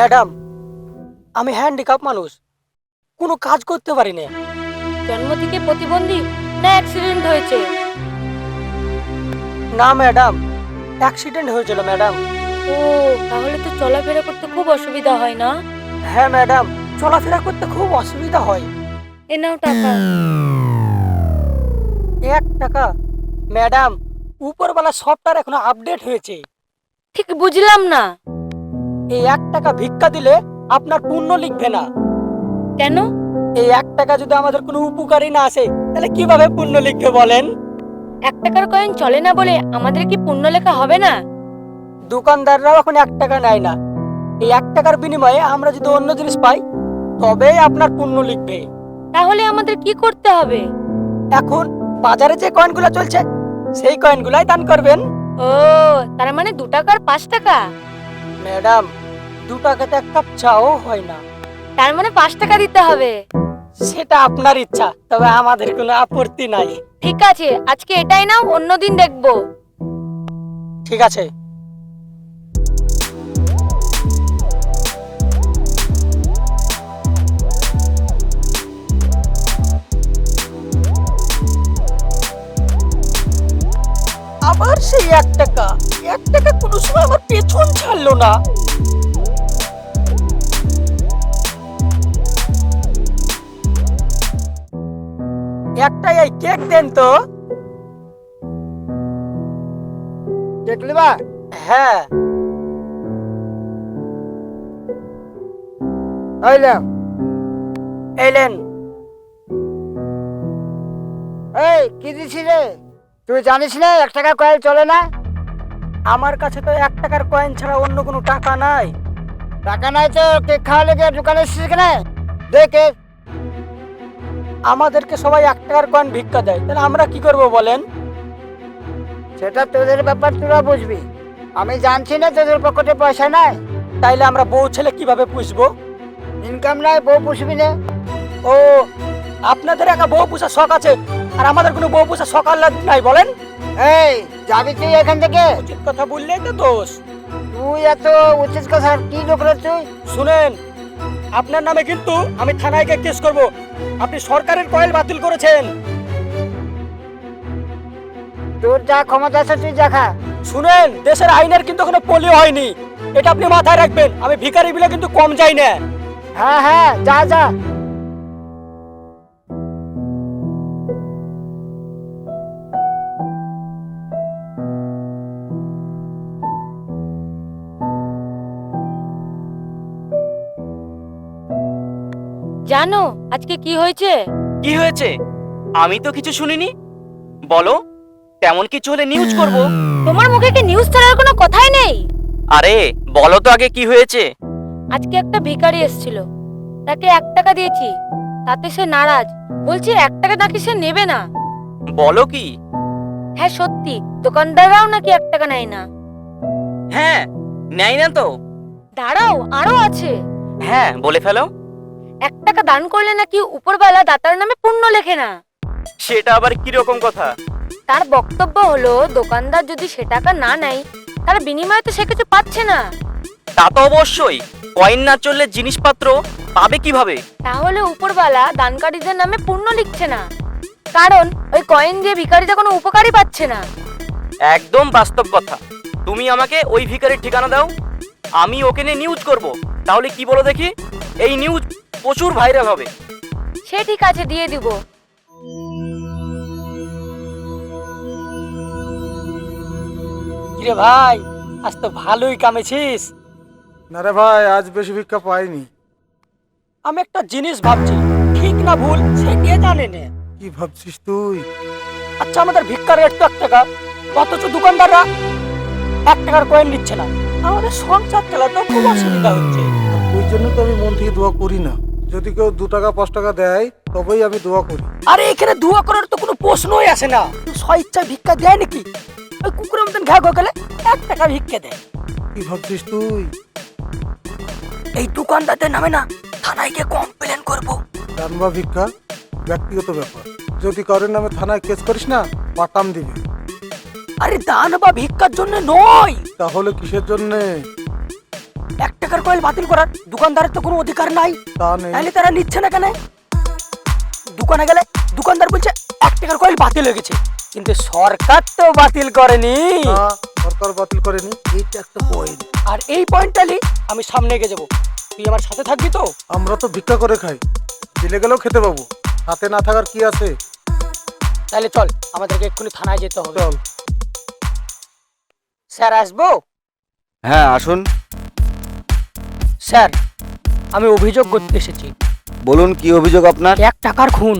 Madam আমি handicap মানুষ। কোনো কাজ করতে পারি না জন্ম থেকে প্রতিবন্ধী না অ্যাক্সিডেন্ট হয়েছে? না ম্যাডাম অ্যাক্সিডেন্ট হয়েছিল ম্যাডাম। ও তাহলে তো চলাফেরা করতে খুব অসুবিধা হয় না? হ্যাঁ ম্যাডাম চলাফেরা করতে খুব অসুবিধা হয়। এ নাও টাকা। এক টাকা। ম্যাডাম উপরবেলা সফটওয়্যার এখনও আপডেট হয়েছে। ঠিক বুঝলাম না। এই এক টাকা ভিক্ষা দিলে আপনার পুণ্য লিখবে না। কেন? এই এক টাকা যদি আমাদের কোনো উপকারী না আসে তাহলে কীভাবে পুণ্য লিখবে বলেন? এক টাকার কয়েন চলে না বলে আমাদের কি পুণ্য লেখা হবে না? দোকানদাররাও এখন এক টাকা নেয় না। এই এক টাকার বিনিময়ে আমরা যদি অন্য জিনিস পাই তবেই আপনার পুণ্য লিখবে। তাহলে আমাদের কি করতে হবে? এখন বাজারে যে কয়েনগুলো চলছে সেই কয়েনগুলাই দান করবেন। ও তার মানে দু টাকার পাঁচ টাকা? ম্যাডাম দু টাকাতে এক কাপ চাও হয় না। তার মানে পাঁচ টাকা দিতে হবে। সেটা আপনার ইচ্ছা তবে আমাদের কোনো আপত্তি নাই। ঠিক আছে আজকে এটাই নাও অন্যদিন দেখব। ঠিক আছে। আবার সেই এক টাকা। এক টাকা কোনো সময় আমার পেছন ছাড়লো না। একটাই এই কেক দেন তো। দেখলি বা হ্যাঁ। আইলাম এলেন এই কি দিছি রে? তুই জানিস না এক টাকা কয়েল চলে না? আমার কাছে তো এক টাকার কয়েন ছাড়া অন্য কোনো টাকা নাই। টাকা নাই তো কেক খাওয়া লেগে দোকানে এসেছিস কেন? দেখে আমাদেরকে সবাই এক টাকার কয়েন ভিক্ষা দেয়। তাহলে আমরা কি করব বলেন? সেটা তোদের ব্যাপার তোরা বুঝবি। আমি জানছি না তোদের পকেটে পয়সা নাই। তাইলে আমরা বউ ছেলে কীভাবে পুষবো? ইনকাম নাই বউ পুষবি না। ও আপনাদের একা বউ পুষা শখ আছে আর আমাদের কোনো বউ পুষা শখ আল্লাহ নাই বলেন। এই যাবি তুই এখান থেকে? উচিত কথা বললেই তো দোষ। তুই এত উচিত কথা কি লোক তুই? শুনেন আপনার নামে কিন্তু আমি থানায় গিয়ে কেস করব। আপনি সরকারের কয়েল বাতিল করেছেন। তোর যা ক্ষমতা আছে তুই দেখা শুনেন দেশের আইনের কিন্তু কোনো পোলিও হয়নি। এটা আপনি মাথায় রাখবেন আমি ভিখারি বিলে কিন্তু কম যাই না। হ্যাঁ হ্যাঁ যা যা। জানো আজকে কি হয়েছে? কি হয়েছে? আমি তো কিছু শুনিনি। বলো তেমন কিছু হলে নিউজ করব? তোমার মুখে কি নিউজ ছাড়ার কোনো কথাই নেই? আরে বলো তো আগে কি হয়েছে? আজকে একটা ভিখারি এসেছিল। তাকে এক টাকা দিয়েছি। তাতে সে নারাজ। বলছে এক টাকা নাকি সে নেবে না? বলো কি? হ্যাঁ সত্যি। দোকানদাররাও নাকি এক টাকা নেয় না। হ্যাঁ নেয় না তো। দাঁড়াও আরও আছে। হ্যাঁ বলে ফেলো। এক টাকা দান করলে নাকি উপরবেলা দাতার নামে পুণ্য লেখে না? সেটা আবার কি রকম কথা? তার বক্তব্য হলো দোকানদার যদি সে টাকা না নেয় তার বিনিময়ে তো সে কিছু পাচ্ছে না। তা তো অবশ্যই। কয়েন না চললে জিনিসপত্র পাবে কীভাবে? তাহলে উপরবেলা দানকারীদের নামে পুণ্য লিখছে না। কারণ ওই কয়েন দিয়ে ভিখারিটা কোনো উপকারই পাচ্ছে না। একদম বাস্তব কথা। তুমি আমাকে ওই ভিখারির ঠিকানা দাও। আমি ওকে নিয়ে নিউজ করব। তাহলে কি বলো দেখি? এই নিউজ প্রচুর ভাইরাল হবে। সে ঠিক আছে দিয়ে দিব। কিরে ভাই আজ তো ভালোই কামেছিস। না রে ভাই আজ বেশি ভিক্ষা পাইনি। আমি একটা জিনিস ভাবছি ঠিক না ভুল সে কে জানে না? কি ভাবছিস তুই? আচ্ছা আমাদের ভিক্ষার রেট তো এক টাকা অথচ দোকানদাররা এক টাকার কয়েন নিচ্ছে না। আমাদের সংসার চালাতে খুব অসুবিধা হচ্ছে। ওই জন্য তো আমি মন থেকে দোয়া করি না। যদি কেউ দু টাকা পাঁচ টাকা দেয় তবেই আমি দোয়া করি। আরে এখানে দুয়া করার তো কোনো প্রশ্নই আসে না। স্বেচ্ছা ভিক্ষা দেয় নাকি? ওই কুকুরের মতন ঘা গেলে এক টাকা ভিক্ষা দেয়। কি ভাবছিস তুই? এই দোকানদারদের নামে না থানায় গিয়ে কমপ্লেন করব। দান বা ভিক্ষা? ব্যক্তিগত ব্যাপার। যদি কারোর নামে থানায় কেস করিস না পাতাম দিবে। আরে দান বা ভিক্ষার জন্য নয়। তাহলে কিসের জন্যে? এক টাকার কয়েল বাতিল করার দোকানদারের তো কোনো অধিকার নাই। তা নেই। তাহলে তারা নিচ্ছে না কেন? দোকানে গেলে দোকানদার বলছে এক টাকার কয়েল বাতিল হয়ে গেছে। কিন্তু সরকার তো বাতিল করেনি। না সরকার বাতিল করেনি এইটা একটা পয়েন্ট আর এই পয়েন্টটালি আমি সামনে এগিয়ে যাব। তুই আমার সাথে থাকবি তো? আমরা তো ভিক্ষা করে খাই। দিলে গেলেও খেতে পাবো। হাতে না থাকার কি আছে? তাহলে চল আমাদেরকে এক্ষুনি থানায় যেতে হবে। চল। স্যার আসব? হ্যাঁ আসুন। স্যার আমি অভিযোগ করতে এসেছি। বলুন কি অভিযোগ আপনার? এক টাকার খুন।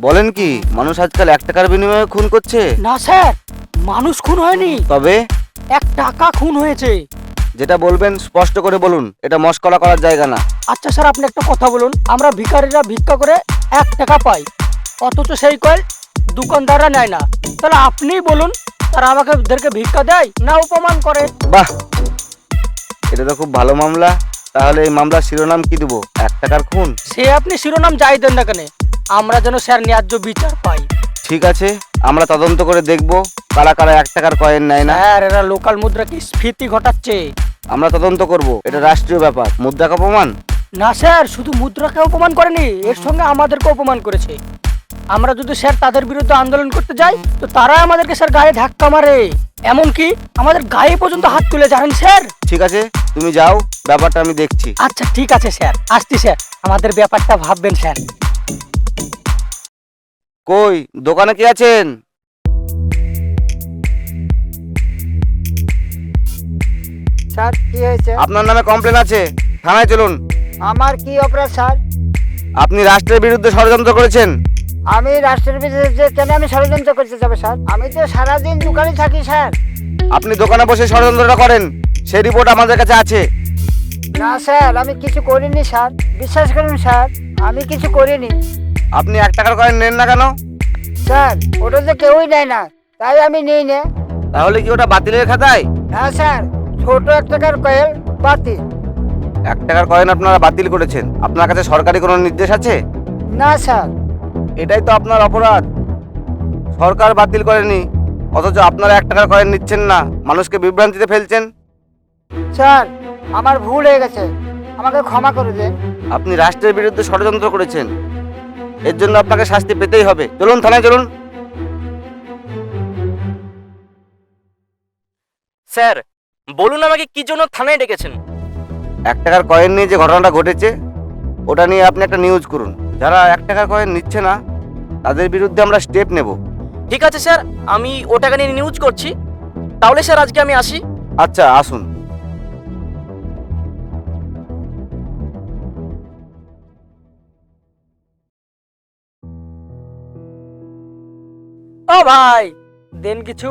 বলেন কি মানুষ আজকাল এক টাকার বিনিময়ে খুন করছে? না স্যার মানুষ খুন হয়নি। তবে? এক টাকা খুন হয়েছে। যেটা বলবেন স্পষ্ট করে বলুন এটা মস্করা করার জায়গা না। আচ্ছা স্যার আপনি একটা কথা বলুন আমরা ভিখারিরা ভিক্ষা করে এক টাকা পাই অথচ সেই কয়েল দোকানদাররা নেয় না। তাহলে আপনিই বলুন তারা আমাকে ওদেরকে ভিক্ষা দেয় না উপমান করে? বাহ! এটা তো খুব ভালো মামলা। তাহলে এই মামলার শিরোনাম কি দেবো? এক টাকার খুন? সে আপনি শিরোনাম যাই দেন না কেন আমরা যেন স্যার ন্যায্য বিচার পাই। ঠিক আছে আমরা তদন্ত করে দেখব কারা কারা এক টাকার কয়েন নেয় না। স্যার এরা লোকাল মুদ্রাকে স্ফীতি ঘটাচ্ছে? আমরা তদন্ত করব এটা রাষ্ট্রীয় ব্যাপার। মুদ্রাক অপমান? না স্যার শুধু মুদ্রাকে অপমান করেনি এর সঙ্গে আমাদেরকে অপমান করেছে। আমরা যদি স্যার তাদের বিরুদ্ধে আন্দোলন করতে যাই তো তারা আমাদেরকে স্যার গায়ে ধাক্কা মারে। এমনকি আমাদের গায়ে পর্যন্ত হাত তুলে জানেন স্যার। ঠিক আছে তুমি যাও ব্যাপারটা আমি দেখছি। আচ্ছা ঠিক আছে স্যার। আসছি স্যার। আমাদের ব্যাপারটা ভাববেন স্যার। কই দোকানে কি আছেন? স্যার কি হয়েছে? আপনার নামে কমপ্লেন আছে। থানায় চলুন। আমার কি অপরাধ স্যার? আপনি রাষ্ট্রের বিরুদ্ধে ষড়যন্ত্র করেছেন। আমি রাষ্ট্রের বিরুদ্ধে কেন আমি ষড়যন্ত্র করতে যাব স্যার? আমি তো সারাদিন দোকানে থাকি স্যার। আপনি দোকানে বসে ষড়যন্ত্রটা করেন। সেই রিপোর্ট আমাদের কাছে আছে। না স্যার আমি কিছু করিনি স্যার। বিশ্বাস করুন স্যার আমি কিছু করিনি। আপনি এক টাকার কয়েন নেন না কেন? স্যার ওটা তো কেউই নেয় না তাই আমি নিই নে। তাহলে কি ওটা বাতিলের খাতায়? হ্যাঁ স্যার ছোট এক টাকার কয়েল বাতিল। এক টাকার কয়েন আপনারা বাতিল করেছেন। আপনার কাছে সরকারি কোনো নির্দেশ আছে? না স্যার। এটাই তো আপনার অপরাধ। সরকার বাতিল করেনি অথচ আপনারা এক টাকার কয়েন নিচ্ছেন না। মানুষকে বিভ্রান্তিতে ফেলছেন। স্যার আমার ভুল হয়ে গেছে। আমাকে ক্ষমা করে দেন। আপনি রাষ্ট্রের বিরুদ্ধে ষড়যন্ত্র করেছেন। এর জন্য আপনাকে শাস্তি পেতেই হবে। চলুন থানায় চলুন। স্যার বলুন আমাকে কি জন্য থানায় ডেকেছেন? এক টাকার কয়েন নিয়ে যে ঘটনাটা ঘটেছে ওটা নিয়ে আপনি একটা নিউজ করুন। যারা এক টাকার কয়েন নিচ্ছে না তাদের বিরুদ্ধে আমরা স্টেপ নেব। ঠিক আছে স্যার আমি ওটাকে নিয়ে নিউজ করছি। তাহলে স্যার আজকে আমি আসি। আচ্ছা আসুন। ও ভাই দেন কিছু।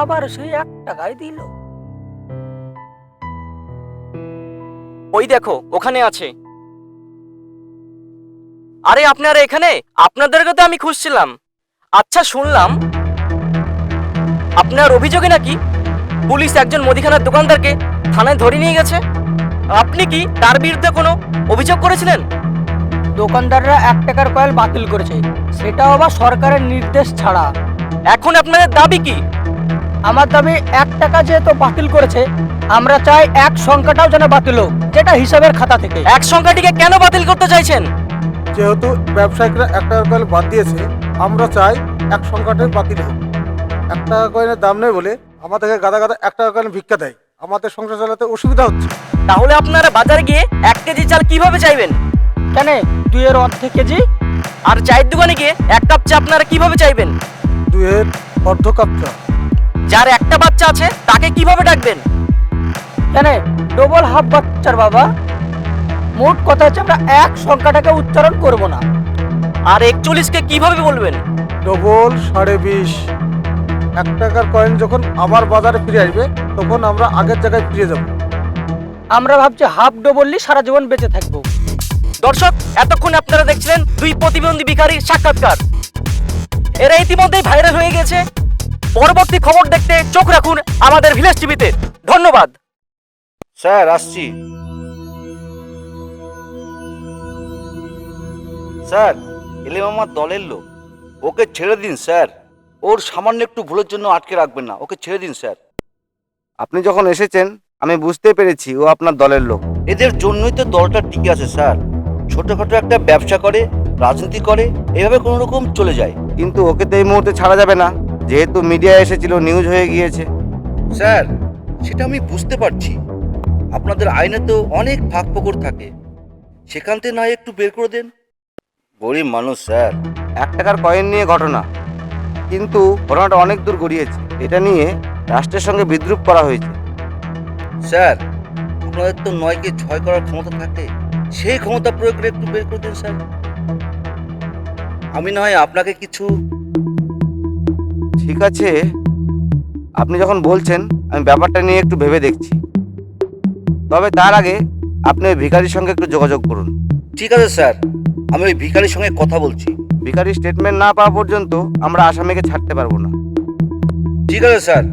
আবার সেই এক টাকাই দিল। ওই দেখো ওখানে আছে। আরে আপনারা এখানে? আপনাদেরকে তো আমি খুঁজছিলাম। আচ্ছা শুনলাম। আপনার অভিযোগে নাকি পুলিশ একজন মুদিখানার দোকানদারকে থানায় ধরে নিয়ে গেছে? আপনি কি তার বিরুদ্ধে কোনো অভিযোগ করেছিলেন? দোকানদাররা এক টাকার কয়েল বাতিল করেছে। সেটাও আবার সরকারের নির্দেশ ছাড়া। এখন আপনাদের দাবি কি? আমার দাবি এক টাকা যেহেতু বাতিল করেছে আমরা চাই এক সংখ্যাটাও যেন বাতিল হোক যেটা হিসাবের খাতা থেকে। এক সংখ্যাটিকে কেন বাতিল করতে চাইছেন? যেহেতু ব্যবসায়িকরা এক টাকার কয়েন বাদ দিয়েছে আমরা চাই এক সংখ্যাটাই বাতিল হোক। এক টাকা কয়েনের দাম নেই বলে আমাদেরকে গাদা গাদা এক টাকা কয়েন ভিক্ষা দেয়। আমাদের সংসার চালাতে অসুবিধা হচ্ছে। তাহলে আপনারা বাজারে গিয়ে এক কেজি চাল কীভাবে চাইবেন? কেন? দুইয়ের অর্ধেক কেজি? আর চায়ের দোকানে গিয়ে এক কাপ চা আপনারা কীভাবে চাইবেন? দুয়ের অর্ধ কাপ চা। যার একটা বাচ্চা আছে তাকে কীভাবে ডাকবেন? কেন ডবল হাফ বাচ্চার বাবা। মোট কথা হচ্ছে আমরা এক সংখ্যাটাকে উচ্চারণ করব না। আর একচল্লিশকে কীভাবে বলবেন? ডবল সাড়ে বিশ। এক টাকার কয়েন যখন আবার বাজারে ফিরে আসবে তখন আমরা আগের জায়গায় ফিরে যাব। আমরা ভাবছি হাফ ডবললি সারা জীবন বেঁচে থাকব। দর্শক এতক্ষণ আপনারা দেখছিলেন দুই প্রতিবন্ধী ভিখারির সাক্ষাৎকার। এরা ইতিমধ্যেই ভাইরাল হয়ে গেছে। পরবর্তী খবর দেখতে চোখ রাখুন আমাদের ভিলেজ টিভিতে ধন্যবাদ। স্যার আসছি। স্যার এলে আমার দলের লোক। ওকে ছেড়ে দিন স্যার। ওর সামান্য একটু ভুলের জন্য আটকে রাখবেন না। ওকে ছেড়ে দিন স্যার। আপনি যখন এসেছেন আমি বুঝতে পেরেছি ও আপনার দলের লোক। এদের জন্যই তো দলটা টিকে আছে স্যার। ছোটখাটো একটা ব্যবসা করে রাজনীতি করে এভাবে কোনো রকম চলে যায়। কিন্তু ওকে তো এই মুহূর্তে ছাড়া যাবে না। যেহেতু মিডিয়া এসেছিল নিউজ হয়ে গিয়েছে। স্যার সেটা আমি বুঝতে পারছি। আপনাদের আইনে তো অনেক ফাঁক ফোকর থাকে। সেখান থেকে নয় একটু বের করে দেন। গরিব মানুষ স্যার। এক টাকার কয়েন নিয়ে ঘটনা। কিন্তু ঘটনাটা অনেক দূর গড়িয়েছে। এটা নিয়ে রাষ্ট্রের সঙ্গে বিদ্রুপ করা হয়েছে। স্যার আপনাদের তো নয়কে ছয় করার ক্ষমতা থাকে। সেই ক্ষমতা প্রয়োগ করে একটু বের করে দিন স্যার। আমি না হয় আপনাকে কিছু ঠিক আছে? আপনি যখন বলছেন আমি ব্যাপারটা নিয়ে একটু ভেবে দেখছি। তবে তার আগে আপনি ওই ভিখারির সঙ্গে একটু যোগাযোগ করুন। ঠিক আছে স্যার। আমি ওই ভিখারির সঙ্গে কথা বলছি। ভিখারির স্টেটমেন্ট না পাওয়া পর্যন্ত আমরা আসামিকে ছাড়তে পারব না। ঠিক আছে স্যার।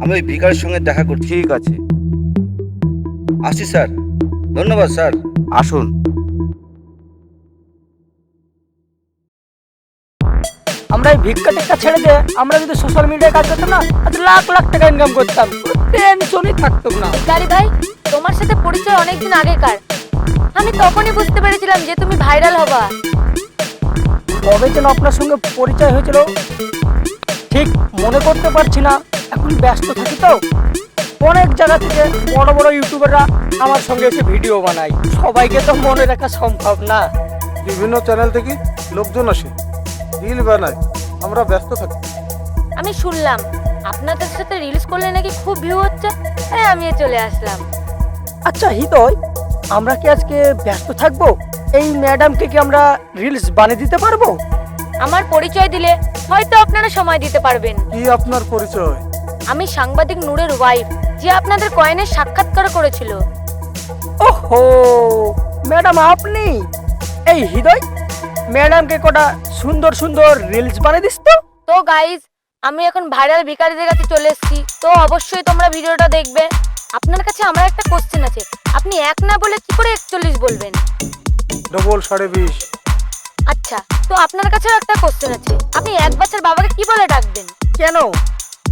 আমি ওই ভিখারির সঙ্গে দেখা করছি। ঠিক আছে। আসি স্যার। ধন্যবাদ স্যার। আসুন। আমরা এই ভিক্ষা টিক্ষা ছেড়ে দিয়ে আমরা যদি সোশ্যাল মিডিয়ায় কাজ করতাম না আজ লাখ লাখ টাকা ইনকাম করতাম। টেনশনই থাকতো না। ভিকারি ভাই তোমার সাথে পরিচয় অনেকদিন আগেকার। আমি তখনই বুঝতে পেরেছিলাম যে তুমি ভাইরাল হবা। কবে যেন আপনার সঙ্গে পরিচয় হয়েছিল ঠিক মনে করতে পারছি না এখন ব্যস্ত থাকি তো। অনেক জায়গা থেকে বড় বড় ইউটিউবাররা আমার সঙ্গে এসে ভিডিও বানায়। সবাইকে তো মনে রাখা সম্ভব না। বিভিন্ন চ্যানেল থেকে লোকজন আসে। রিল বানাই আমরা ব্যস্ত থাকি। আমি শুনলাম আপনাদের সাথে রিলস করলে নাকি খুব ভিউ হচ্ছে। তাই আমি চলে আসলাম। আচ্ছা হৃদয় আমরা কি আজকে ব্যস্ত থাকব? এই ম্যাডামকে কি আমরা রিলস বানিয়ে দিতে পারব? আমার পরিচয় দিলে হয়তো আপনারা সময় দিতে পারবেন। কি আপনার পরিচয়? আমি সাংবাদিক নূরের ওয়াইফ যে আপনাদের কয়েনের সাক্ষাৎকার করেছিল। ওহো ম্যাডাম আপনি? এই হৃদয় ম্যাডামকে কটা সুন্দর সুন্দর রিলস বানিয়ে দিস তো। তো গাইজ আমি এখন ভাইরাল ভিকারিদের কাছে চলে এসেছি। তো অবশ্যই তোমরা ভিডিওটা দেখবে। আপনার কাছে আমার একটা কোশ্চেন আছে। আপনি এক না বলে কি করে একচল্লিশ বলবেন? ডবল সাড়ে বিশ। আচ্ছা তো আপনার কাছেও একটা কোশ্চেন আছে। আপনি এক বাচ্চার বাবাকে কি বলে ডাকবেন? কেন?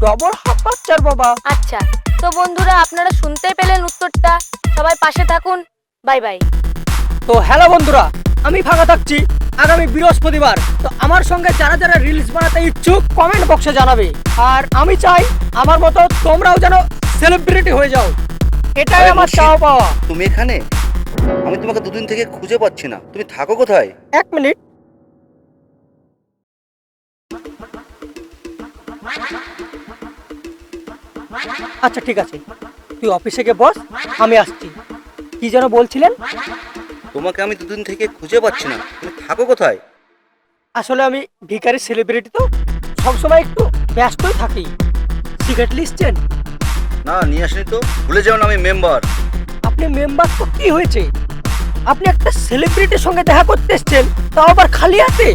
ডবল হাফ বাচ্চার বাবা। আচ্ছা তো বন্ধুরা আপনারা শুনতেই পেলেন উত্তরটা। সবাই পাশে থাকুন। বাই বাই তো হ্যালো বন্ধুরা আমি ফাঁকা থাকছি। আগামী বৃহস্পতিবার। তো আমার সঙ্গে যারা যারা রিলস বানাতে ইচ্ছুক কমেন্ট বক্সে জানাবে। আর আমি চাই আমার মতো তোমরাও যেন সেলিব্রিটি হয়ে যাও। এটাই আমার। চাওয়া পাওয়া। তুমি এখানে? আমি তোমাকে দুদিন থেকে খুঁজে পাচ্ছি না। তুমি থাকো কোথায়? এক মিনিট। আচ্ছা ঠিক আছে। তুই অফিসে গিয়ে বস আমি আসছি। কি যেন বলছিলেন? তোমাকে আমি দুদিন থেকে খুঁজে পাচ্ছি না। তুমি থাকো কোথায়? আসলে আমি ভিকারি সেলিব্রিটি তো। সবসময় একটু ব্যস্তই থাকি। সিগারেট লিখছেন না নিয়ে আসনি তো। ভুলে যাও না আমি মেম্বার আপনি মেম্বার তো কি হয়েছে? আপনি একটা সেলিব্রিটির সঙ্গে দেখা করতে এসছেন তাও আবার খালি হাতে?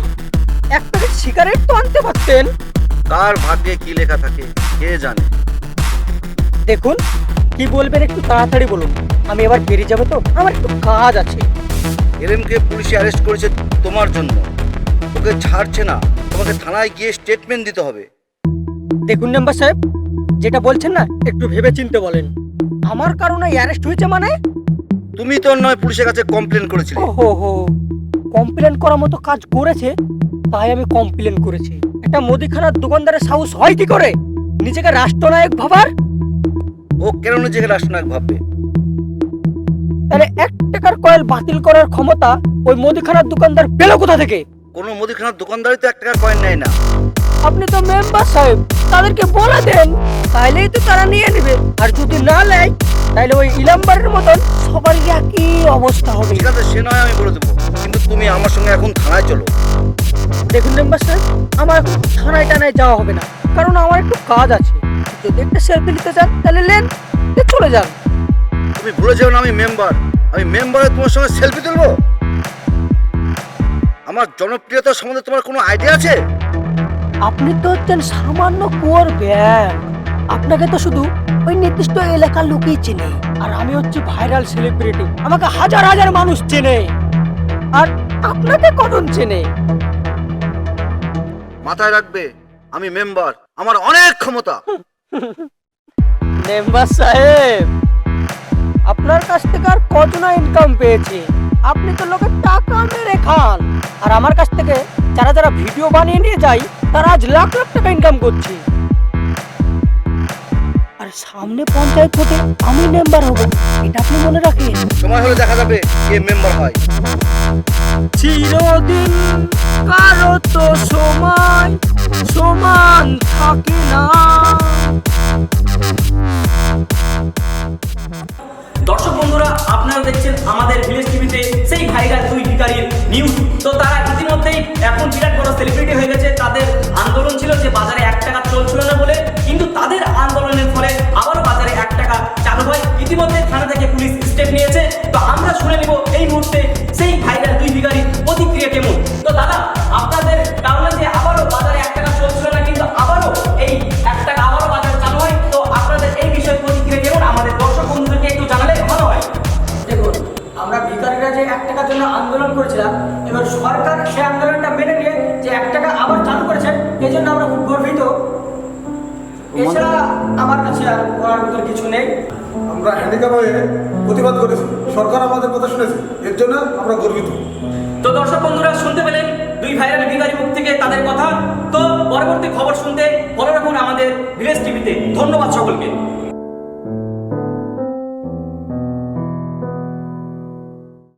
এক প্যাকেট সিগারেট তো আনতে পারতেন। কার ভাগ্যে কি লেখা থাকে কে জানে? দেখুন কি বলবেন একটু তাড়াতাড়ি বলুন। আমি এবার বেরিয়ে যাব তো। আমার একটু কাজ আছে। এরএমকে পুলিশে অ্যারেস্ট করেছে তোমার জন্য। ওকে ছাড়ছে না। তোমাকে থানায় গিয়ে স্টেটমেন্ট দিতে হবে। দেখুন মেম্বার সাহেব যেটা বলছেন না একটু ভেবে চিনতে বলেন। আমার কারণে অ্যারেস্ট হয়েছে মানে? তুমি তো নয় পুলিশের কাছে কমপ্লেন করেছিলে। ওহো হো কমপ্লেন করার মতো কাজ করেছে তাই আমি কমপ্লেন করেছি। একটা মুদিখানার দোকানদারের সাহস হয় কি করে? নিজেকে রাষ্ট্রনায়ক ভাবার? ও কেন নিজেকে রাষ্ট্রনায়ক ভাববে? তাহলে এক টাকার কয়েল বাতিল করার ক্ষমতা ওই মুদিখানার দোকানদার পেল কোথা থেকে? কোনো মুদিখানার দোকানদারই তো এক টাকার কয়েন নেয় না। আপনি তো মেম্বার সাহেব তাদেরকে বলে দেন তাইলেই তো তারা নিয়ে নেবে। আর যদি না নেয় তাহলে ওই ইলামবারের মতন সবার একই অবস্থা হবে। ঠিক আছে সে নয় আমি বলে দেবো। কিন্তু তুমি আমার সঙ্গে এখন থানায় চলো। দেখুন মেম্বার সাহেব আমার এখন থানায় টানায় যাওয়া হবে না। কারণ আমার একটু কাজ আছে। যদি একটা সেলফি নিতে চান তাহলে দিয়ে চলে যান। তুমি ভুলে যাও না আমি মেম্বার। আমি মেম্বারে তোমার সঙ্গে সেলফি তুলবো? আমার জনপ্রিয়তা সম্বন্ধে তোমার কোনো আইডিয়া আছে? আপনি তো হচ্ছেন সামান্য কুয়োর ব্যাগ। আপনাকে তো শুধু ওই নির্দিষ্ট এলাকার লোকই চেনে। আর আমি হচ্ছে ভাইরাল সেলিব্রিটি আমাকে হাজার হাজার মানুষ চেনে। আর আপনাকে কজন চেনে? মাথায় রাখবে আমি মেম্বার আমার অনেক ক্ষমতা। মেম্বার সাহেব! আপনার কাছ থেকে আর কজনা ইনকাম পেয়েছে। আপনি তো লোকের টাকা মেরে খান। আর আমার কাছ থেকে যারা যারা ভিডিও বানিয়ে নিয়ে যায় তারা আজ লাখ লাখ টাকা ইনকাম করছে। আর সামনে পঞ্চায়েত ভোটে আমি মেম্বার হব এটা আপনি মনে রাখেন? সময় হলে দেখা যাবে কে মেম্বার হয়। চিরদিন কারও তো সময় সমান থাকে না। আপনারা দেখছেন আমাদের ভিলেজ টিভিতে সেই ভাইরাল দুই ভিকারির নিউজ তো তারা ইতিমধ্যেই এখন বিরাট বড় সেলিব্রিটি হয়ে গেছে। তাদের আন্দোলন ছিল যে বাজারে এক টাকা চলছিল না বলে, কিন্তু তাদের আন্দোলনের ফলে আবারও বাজারে এক টাকা চালু হয়। ইতিমধ্যে থানা থেকে পুলিশ স্টেপ নিয়েছে। তো আমরা শুনে নিব এই মুহূর্তে সেই ভাইরাল দুই ভিকারির প্রতিক্রিয়া কেমন? তো দাদা, আপনাদের তাহলে যে আবারও বাজারে এক টাকা চলছিল এক টাকার জন্য আন্দোলন করেছিলাম। এবার সরকার সেই আন্দোলনটা মেনে নিয়ে যে এক টাকা আবার চালু করেছে এই জন্য আমরা খুব গর্বিত। এছাড়া আমার কাছে আর বলার মতো কিছু নেই। আমরা হ্যান্ডিক্যাপ হয়ে প্রতিবাদ করেছি। সরকার আমাদের কথা শুনেছে। এর জন্য আমরা গর্বিত। তো দর্শক বন্ধুরা শুনতে পেলেন দুই ভাইরাল বিকারি মুখ থেকে তাদের কথা। তো পরবর্তী খবর শুনতে ফলো রাখুন আমাদের ভিলেজ টিভিতে। ধন্যবাদ সকলকে।